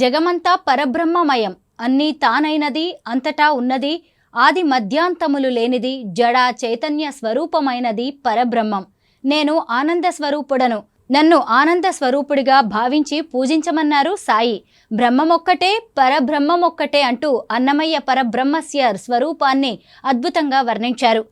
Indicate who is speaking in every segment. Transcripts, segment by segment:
Speaker 1: జగమంతా పరబ్రహ్మమయం. అన్నీ తానైనది అంతటా ఉన్నది ఆది మధ్యాంతములు లేనిది జడ చైతన్య స్వరూపమైనది పరబ్రహ్మం. నేను ఆనంద స్వరూపుడను. నన్ను ఆనంద స్వరూపుడిగా భావించి పూజించమన్నారు సాయి. బ్రహ్మమొక్కటే పరబ్రహ్మమొక్కటే అంటూ అన్నమయ్య పరబ్రహ్మస్య స్వరూపాన్ని అద్భుతంగా వర్ణించారు.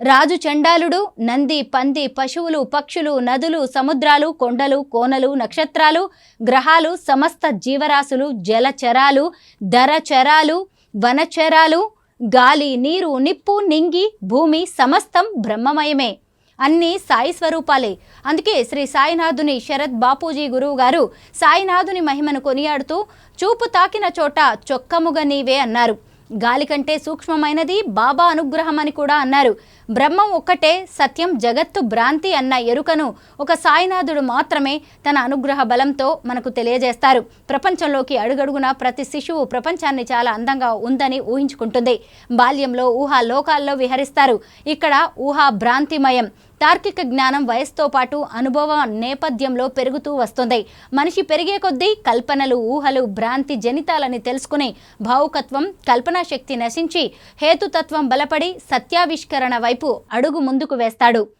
Speaker 1: రాజు చండాలుడు నంది పంది పశువులు పక్షులు నదులు సముద్రాలు కొండలు కోనలు నక్షత్రాలు గ్రహాలు సమస్త జీవరాశులు జలచరాలు ధరచరాలు వనచరాలు గాలి నీరు నిప్పు నింగి భూమి సమస్తం బ్రహ్మమయమే. అన్నీ సాయి స్వరూపాలే. అందుకే శ్రీ సాయినాథుని శరత్ బాపూజీ గురువు గారు సాయినాథుని మహిమను కొనియాడుతూ చూపు తాకిన చోట చొక్కముగ నీవే అన్నారు. గాలి కంటే సూక్ష్మమైనది బాబా అనుగ్రహం అని కూడా అన్నారు. బ్రహ్మం ఒక్కటే సత్యం జగత్తు భ్రాంతి అన్న ఎరుకను ఒక సాయినాథుడు మాత్రమే తన అనుగ్రహ బలంతో మనకు తెలియజేస్తారు. ప్రపంచంలోకి అడుగడుగున ప్రతి శిశువు ప్రపంచాన్ని చాలా అందంగా ఉందని ఊహించుకుంటుంది. బాల్యంలో ఊహా లోకాల్లో విహరిస్తారు. ఇక్కడ ఊహా భ్రాంతిమయం. తార్కిక జ్ఞానం వయస్సుతో పాటు అనుభవం నేపథ్యంలో పెరుగుతూ వస్తుంది. మనిషి పెరిగే కొద్దీ కల్పనలు ఊహలు భ్రాంతి జనితాలని తెలుసుకుని భావుకత్వం కల్పనా శక్తి నశించి హేతుతత్వం బలపడి సత్యావిష్కరణ వైపు అడుగు ముందుకు వేస్తాడు.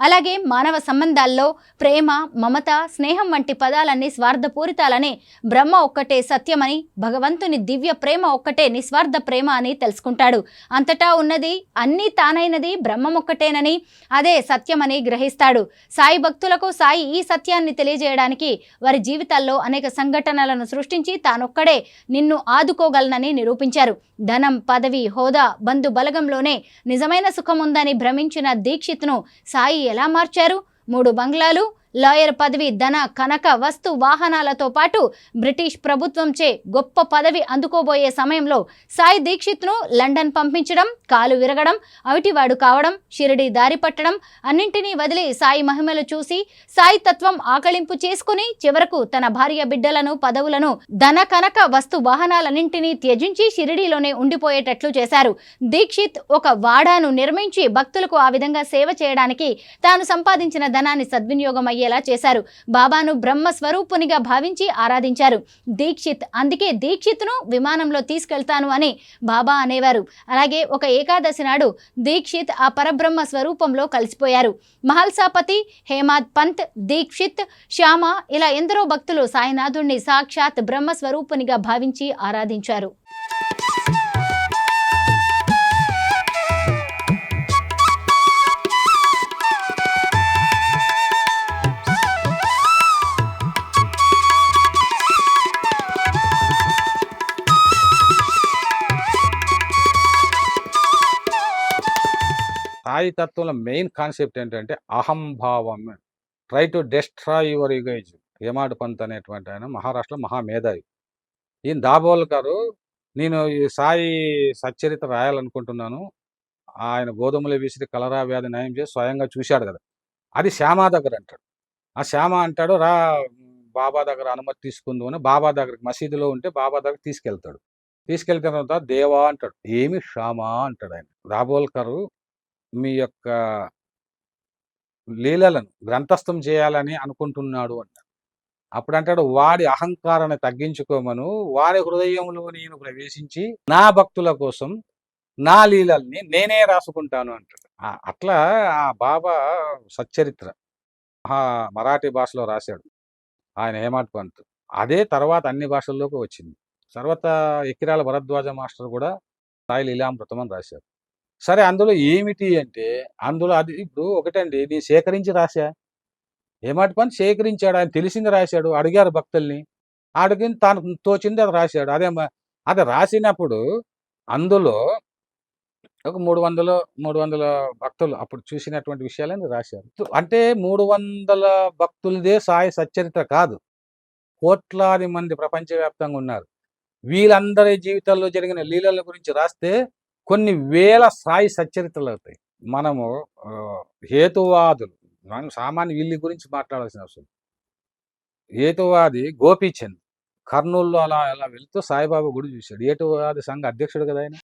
Speaker 1: అలాగే మానవ సంబంధాల్లో ప్రేమ మమత స్నేహం వంటి పదాలన్నీ స్వార్థపూరితాలని బ్రహ్మ ఒక్కటే సత్యమని భగవంతుని దివ్య ప్రేమ ఒక్కటే నిస్వార్థ ప్రేమ అని తెలుసుకుంటాడు. అంతటా ఉన్నది అన్నీ తానైనది బ్రహ్మం ఒక్కటేనని అదే సత్యమని గ్రహిస్తాడు. సాయి భక్తులకు సాయి ఈ సత్యాన్ని తెలియజేయడానికి వారి జీవితాల్లో అనేక సంఘటనలను సృష్టించి తానొక్కడే నిన్ను ఆదుకోగలనని నిరూపించారు. ధనం పదవి హోదా బంధు బలగంలోనే నిజమైన సుఖం ఉందని భ్రమించిన దీక్షిత్ను సాయి ఎలా మార్చారు? మూడు బంగ్లాలు లాయర్ పదవి ధన కనక వస్తు వాహనాలతో పాటు బ్రిటిష్ ప్రభుత్వంచే గొప్ప పదవి అందుకోబోయే సమయంలో సాయి దీక్షిత్ను లండన్ పంపించడం కాలు విరగడం అవిటివాడు కావడం షిరిడి దారి పట్టడం అన్నింటినీ వదిలి సాయి మహిమలు చూసి సాయి తత్వం ఆకళింపు చేసుకుని చివరకు తన భార్య బిడ్డలను పదవులను ధన కనక వస్తు వాహనాలన్నింటినీ త్యజించి షిరిడీలోనే ఉండిపోయేటట్లు చేశారు. దీక్షిత్ ఒక వాడాను నిర్మించి భక్తులకు ఆ విధంగా సేవ చేయడానికి తాను సంపాదించిన ధనాన్ని సద్వినియోగం అయ్యేలా చేశారు. బాబాను బ్రహ్మ స్వరూపునిగా భావించి ఆరాధించారు. దీక్షిత్ అందుకే దీక్షిత్ను విమానంలో తీసుకెళ్తాను అని బాబా అనేవారు. అలాగే ఒక ఏకాదశి నాడు దీక్షిత్ ఆ పరబ్రహ్మ స్వరూపంలో కలిసిపోయారు. మహల్సాపతి హేమాద్ పంత్ దీక్షిత్ శ్యామ ఇలా ఎందరో భక్తులు సాయినాథుణ్ణి సాక్షాత్ బ్రహ్మ స్వరూపునిగా భావించి ఆరాధించారు.
Speaker 2: సాయి తత్వంలో మెయిన్ కాన్సెప్ట్ ఏంటంటే అహంభావం. ట్రై టు డెస్ట్రాయ్ యువర్ యుగైజ్ హేమాడ్ పంత్ అనేటువంటి ఆయన మహారాష్ట్ర మహామేధావి. ఈయన దాబోల్ గారు నేను ఈ సాయి సచ్చరిత రాయాలనుకుంటున్నాను. ఆయన గోధుమలు విసిరి కలరా వ్యాధి నయం చేసి స్వయంగా చూశాడు కదా. అది శ్యామ దగ్గర అంటాడు. ఆ శ్యామ అంటాడు రా బాబా దగ్గర అనుమతి తీసుకుందు అని బాబా దగ్గరికి మసీదులో ఉంటే బాబా దగ్గర తీసుకెళ్తాడు. తీసుకెళ్ళిన తర్వాత దేవా అంటాడు. ఏమి శ్యామ అంటాడు ఆయన. దాబోల్కర్ మీ యొక్క లీలలను గ్రంథస్థం చేయాలని అనుకుంటున్నాడు అంటాడు. అప్పుడు అంటాడు వాడి అహంకారాన్ని తగ్గించుకోమను. వాడి హృదయంలో నేను ప్రవేశించి నా భక్తుల కోసం నా లీలల్ని నేనే రాసుకుంటాను అంటాడు. అట్లా ఆ బాబా సచ్చరిత్ర మహా మరాఠీ భాషలో రాశాడు. ఆయన హేమాట్ పంత్ అదే తర్వాత అన్ని భాషల్లోకి వచ్చింది. తర్వాత ఎకిరాల భరద్వాజ మాస్టర్ కూడా సాయి లీలామృతం అని రాశారు. సరే అందులో ఏమిటి అంటే అందులో అది ఇప్పుడు ఒకటండి నేను సేకరించి రాశా? ఏమాటి పని? సేకరించాడు ఆయన తెలిసింది రాశాడు అడిగారు భక్తుల్ని. అడిగిన తాను తోచింది అది రాశాడు. అదే అది రాసినప్పుడు అందులో ఒక మూడు వందలు మూడు వందల భక్తులు అప్పుడు చూసినటువంటి విషయాలని రాశారు. అంటే మూడు వందల భక్తులదే సాయి సచ్చరిత్ర కాదు. కోట్లాది మంది ప్రపంచవ్యాప్తంగా ఉన్నారు. వీళ్ళందరి జీవితాల్లో జరిగిన లీలల గురించి రాస్తే కొన్ని వేల స్థాయి సచ్చరిత్రలు అవుతాయి. మనము హేతువాదులు మనం సామాన్య వీళ్ళ గురించి మాట్లాడాల్సిన అవసరం హేతువాది గోపీచంద్ కర్నూలులో అలా అలా వెళ్తూ సాయిబాబా గుడి చూశాడు. హేతువాది సంఘ అధ్యక్షుడు కదా ఆయన?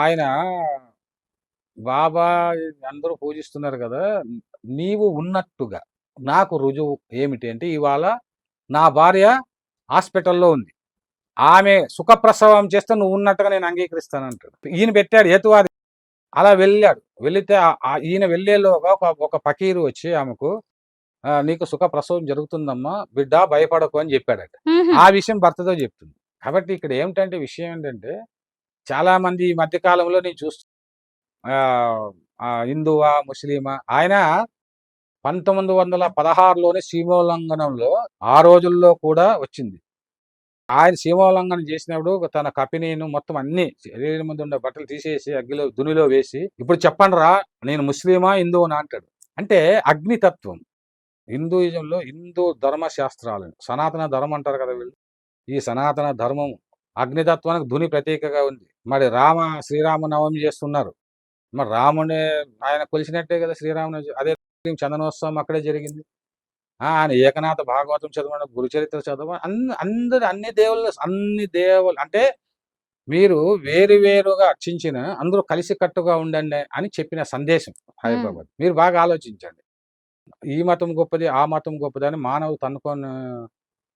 Speaker 2: ఆయన బాబా అందరూ పూజిస్తున్నారు కదా నీవు ఉన్నట్టుగా నాకు రుజువు ఏమిటి అంటే ఇవాళ నా భార్య హాస్పిటల్లో ఉంది. ఆమె సుఖప్రసవం చేస్తే నువ్వు ఉన్నట్టుగా నేను అంగీకరిస్తాను అంటాడు ఈయన పెట్టాడు హేతువాది. అలా వెళ్ళాడు. వెళితే ఈయన వెళ్ళేలోగా ఒక ఒక ఫకీరు వచ్చి ఆమెకు "ఆ, నీకు సుఖ ప్రసవం జరుగుతుందమ్మా బిడ్డ భయపడకు అని చెప్పాడట. ఆ విషయం భర్తతో చెప్తుంది. కాబట్టి ఇక్కడ ఏమిటంటే విషయం ఏంటంటే చాలా మంది ఈ మధ్య కాలంలో నేను చూస్తూ హిందువా ముస్లిమా ఆయన పంతొమ్మిది వందల పదహారులోనే సీమోల్లంఘనంలో ఆ రోజుల్లో కూడా వచ్చింది. ఆయన సీమోల్లంఘన చేసినప్పుడు తన కపినీను మొత్తం అన్ని శరీరం ముందు ఉండే బట్టలు తీసేసి అగ్గిలో దునిలో వేసి ఇప్పుడు చెప్పండి రా నేను ముస్లిమా హిందువునా? అంటాడు. అంటే అగ్నితత్వం. హిందూయిజంలో హిందూ ధర్మశాస్త్రాలు. సనాతన ధర్మం అంటారు కదా వీళ్ళు. ఈ సనాతన ధర్మం అగ్నితత్వానికి ధుని ప్రతీకగా ఉంది. మరి రామ శ్రీరామ నవమి చేస్తున్నారు. మరి రాముడే ఆయన కొలిసినట్టే కదా శ్రీరాముని అదే చందనోత్సవం అక్కడే జరిగింది. ఆయన ఏకనాథ భాగవతం చదవండి గురుచరిత్ర చదవండి అన్ని అందరు అన్ని దేవుళ్ళు అన్ని దేవులు అంటే మీరు వేరు వేరుగా అర్చించిన అందరూ కలిసి కట్టుగా ఉండండి అని చెప్పిన సందేశం హైదరాబాద్. మీరు బాగా ఆలోచించండి. ఈ మతం గొప్పది ఆ మతం గొప్పది అని మానవులు తనుకొని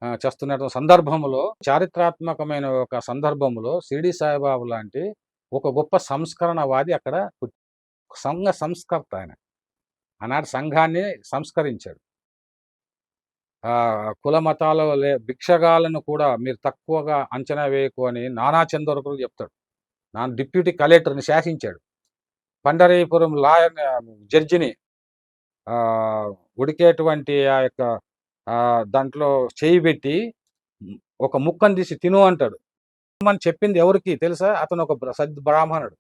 Speaker 2: ఆ, చేస్తున్న సందర్భంలో చారిత్రాత్మకమైన ఒక సందర్భంలో షిరిడి సాయిబాబు లాంటి ఒక గొప్ప సంస్కరణవాది అక్కడ సంఘ సంస్కర్త ఆయన. ఆనాటి సంఘాన్ని సంస్కరించాడు. కుల మతాల లే భిక్షగాలను కూడా మీరు తక్కువగా అంచనా వేయకు అని నానా చంద్రకులు చెప్తాడు. నా డిప్యూటీ కలెక్టర్ని శాసించాడు. పండరీపురం లాయర్ జడ్జిని ఆ ఉడికేటువంటి ఆ యొక్క ఆ దాంట్లో చేయి పెట్టి ఒక ముక్కను తీసి తిను అంటాడు. అని చెప్పింది ఎవరికి తెలుసా? అతను ఒక సద్ బ్రాహ్మణుడు.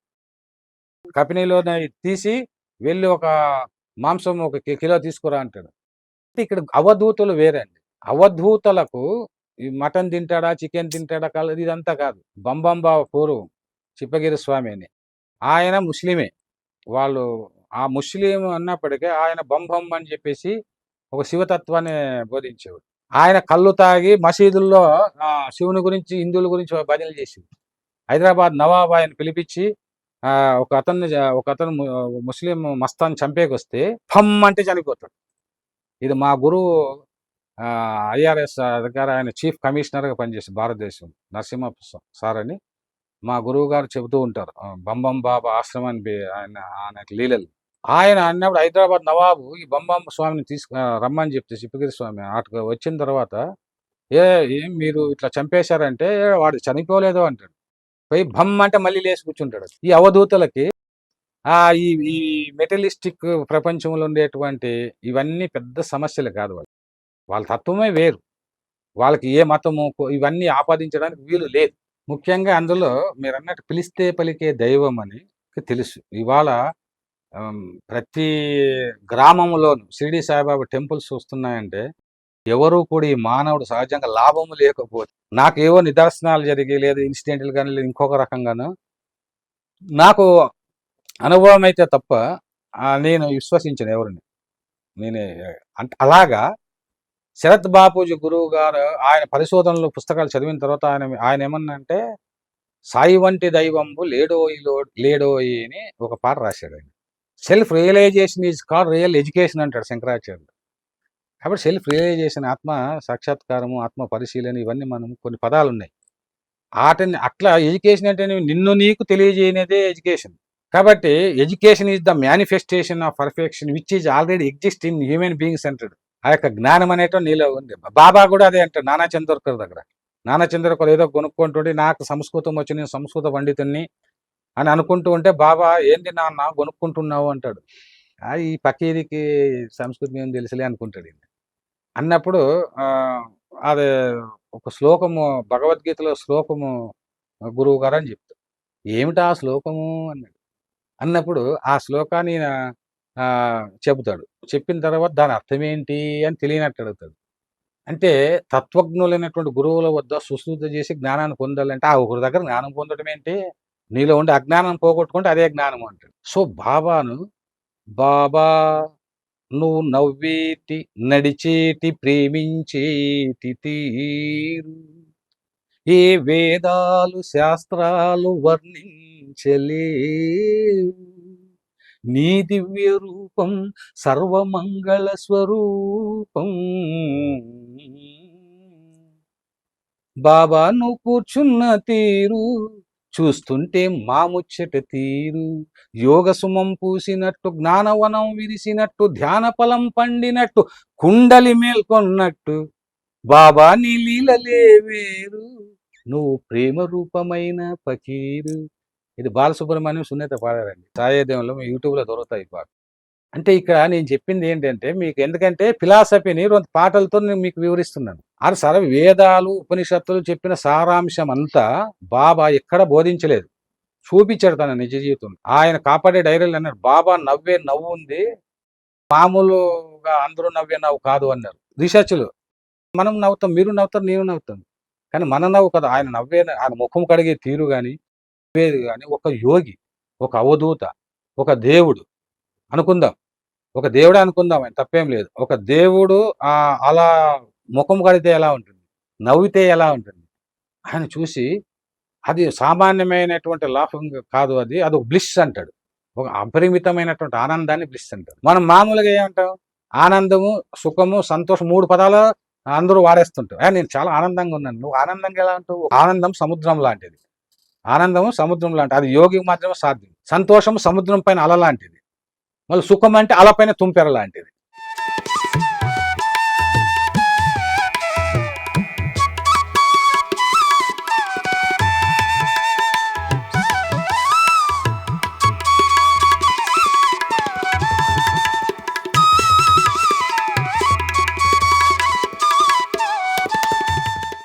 Speaker 2: కపినీలోనే తీసి వెళ్ళి ఒక మాంసం ఒక కిలో తీసుకురా అంటాడు. ఇక్కడ అవధూతలు వేరే అండి అవధూతలకు మటన్ తింటాడా చికెన్ తింటాడా కల ఇదంతా కాదు. బంబంబా పూర్వం చిప్పగిరి స్వామి అని ఆయన ముస్లిమే. వాళ్ళు ఆ ముస్లిం అన్నప్పటికీ ఆయన బంబం అని చెప్పేసి ఒక శివతత్వాన్ని బోధించేవాడు. ఆయన కళ్ళు తాగి మసీదుల్లో ఆ, శివుని గురించి హిందువుల గురించి భజనలు చేసేది హైదరాబాద్ నవాబ్ ఆయన పిలిపించి ఆ, ఒక అతన్ని ఒక అతను ముస్లిం మస్తాన్ని చంపేకొస్తే ఫమ్ అంటే చనిపోతాడు. ఇది మా గురువు ఐఆర్ఎస్ అధికారి ఆయన చీఫ్ కమిషనర్గా పనిచేసి భారతదేశం నరసింహ సార్ అని. మా గురువు గారు చెబుతూ ఉంటారు బంబం బాబా ఆశ్రమాన్ని ఆయన ఆయన లీలలు. ఆయన అన్నప్పుడు హైదరాబాద్ నవాబు ఈ బంబం స్వామిని తీసుకు రమ్మని చెప్తే చిప్పగిరి స్వామి అటు వచ్చిన తర్వాత ఏ ఏం మీరు ఇట్లా చంపేశారంటే వాడు చనిపోలేదు అంటాడు. పోయి బమ్ అంటే మళ్ళీ లేచి కూర్చుంటాడు. ఈ అవధూతలకి ఈ ఈ మెటలిస్టిక్ ప్రపంచంలో ఉండేటువంటి ఇవన్నీ పెద్ద సమస్యలు కాదు వాళ్ళు. వాళ్ళ తత్వమే వేరు. వాళ్ళకి ఏ మతము ఇవన్నీ ఆపాదించడానికి వీలు లేదు. ముఖ్యంగా అందులో మీరు అన్నట్టు పిలిస్తే పలికే దైవం అని తెలుసు. ఇవాళ ప్రతి గ్రామంలోను షిరిడి సాయిబాబా టెంపుల్స్ చూస్తున్నాయంటే ఎవరు కూడా ఈ మానవుడు సహజంగా లాభము లేకపోతే నాకేవో నిదర్శనాలు జరిగి లేదా ఇన్సిడెంట్లు కానీ లేదు ఇంకొక రకంగాను. నాకు అనుభవం అయితే తప్ప నేను విశ్వసించను ఎవరిని. నేను అంటే అలాగా శరత్ బాపూజీ గురువు గారు ఆయన పరిశోధనలు పుస్తకాలు చదివిన తర్వాత ఆయన ఆయన ఏమన్నంటే సాయి వంటి దైవంబు లేడోయి లో- లేడోయి అని ఒక పాట రాశాడు ఆయన. Self realization is call real education అంటాడు శంకరాచార్యుడు. కాబట్టి సెల్ఫ్ రియలైజేషన్ ఆత్మ సాక్షాత్కారము ఆత్మ పరిశీలన ఇవన్నీ మనం కొన్ని పదాలు ఉన్నాయి వాటిని అట్లా ఎడ్యుకేషన్ అంటే నిన్ను నీకు తెలియజేయనేదే ఎడ్యుకేషన్. కాబట్టి education is the manifestation of perfection which is already exist in human being centered ఆ యొక్క జ్ఞానం అనేటో నీలో ఉంది. బాబా కూడా అదే అంటాడు నానా చంద్రకర్ దగ్గర. నానా చంద్రకర్ ఏదో కొనుక్కుంటుంటే నాకు సంస్కృతం వచ్చి నేను సంస్కృత పండితుణ్ణి అని అనుకుంటూ ఉంటే బాబా ఏంది నాన్న కొనుక్కుంటున్నావు అంటాడు. "ఆ, ఈ పకీరికి సంస్కృతం ఏం తెలుసులే అనుకుంటాడు అన్నప్పుడు అది ఒక శ్లోకము భగవద్గీతలో శ్లోకము గురువు గారు అని చెప్తాడు ఏమిటా ఆ శ్లోకము? అన్నాడు. అన్నప్పుడు ఆ శ్లోకాన్ని ఆ, చెబుతాడు. చెప్పిన తర్వాత దాని అర్థం ఏంటి అని తెలియనట్టు అడుగుతాడు. అంటే తత్వజ్ఞులైనటువంటి గురువుల వద్ద సుశ్రుత చేసి జ్ఞానాన్ని పొందాలంటే ఆ ఒకరి దగ్గర జ్ఞానం పొందడం ఏంటి నీలో ఉండే అజ్ఞానం పోగొట్టుకుంటే అదే జ్ఞానం అంటాడు. సో బాబాను బాబా నువ్వు నవ్వేటి నడిచేటి ప్రేమించేటి తీరు. ఏ వేదాలు శాస్త్రాలు వర్ణించలేవు నీ దివ్య రూపం సర్వమంగళ స్వరూపం. బాబా నువ్వు కూర్చున్న తీరు చూస్తుంటే మాముచ్చట తీరు. యోగ సుమం పూసినట్టు జ్ఞానవనం విరిసినట్టు ధ్యాన ఫలం పండినట్టు కుండలి మేల్కొన్నట్టు. బాబా నీ లీలలే వేరు. నువ్వు ప్రేమ రూపమైన పకీరు ఇది బాలసుబ్రహ్మణ్యం సున్నిత పాడారండి. సాయోదయంలో మీ యూట్యూబ్లో దొరుకుతాయి పాట అంటే ఇక్కడ నేను చెప్పింది ఏంటంటే మీకు ఎందుకంటే ఫిలాసఫీని రెండు పాటలతో నేను మీకు వివరిస్తున్నాను. అది సర వేదాలు ఉపనిషత్తులు చెప్పిన సారాంశం అంతా బాబా ఎక్కడ బోధించలేదు. చూపించాడు తన నిజ జీవితం ఆయన కాపాడే డైరీలు అన్నారు బాబా నవ్వే నవ్వు ఉంది మామూలుగా అందరూ నవ్వే నవ్వు కాదు అన్నారు. రీసెర్చ్లు మనం నవ్వుతాం మీరు నవ్వుతారు నేను నవ్వుతాను. కానీ మన నవ్వు కదా ఆయన నవ్వే ఆయన ముఖం కడిగే తీరు కానీ నవ్వేది కానీ ఒక యోగి ఒక అవధూత ఒక దేవుడు అనుకుందాం. ఒక దేవుడే అనుకుందాం ఆయన తప్పేం లేదు. ఒక దేవుడు ఆ అలా ముఖం కడితే ఎలా ఉంటుంది? నవ్వితే ఎలా ఉంటుంది? ఆయన చూసి అది సామాన్యమైనటువంటి లాఫింగ్ కాదు అది అది ఒక బ్లిస్ అంటాడు. ఒక అపరిమితమైనటువంటి ఆనందాన్ని బ్లిస్ అంటాడు. మనం మామూలుగా ఏమంటాం? ఆనందము సుఖము సంతోషం మూడు పదాలు అందరూ వాడేస్తుంటారు. నేను చాలా ఆనందంగా ఉన్నాను. నువ్వు ఆనందంగా ఎలా ఉంటావు? ఆనందం సముద్రం లాంటిది. ఆనందము సముద్రం లాంటిది అది యోగికి మాత్రమే సాధ్యం. సంతోషం సముద్రం పైన అల లాంటిది. మళ్ళీ సుఖం అంటే అలపైన తుంపెర లాంటిది.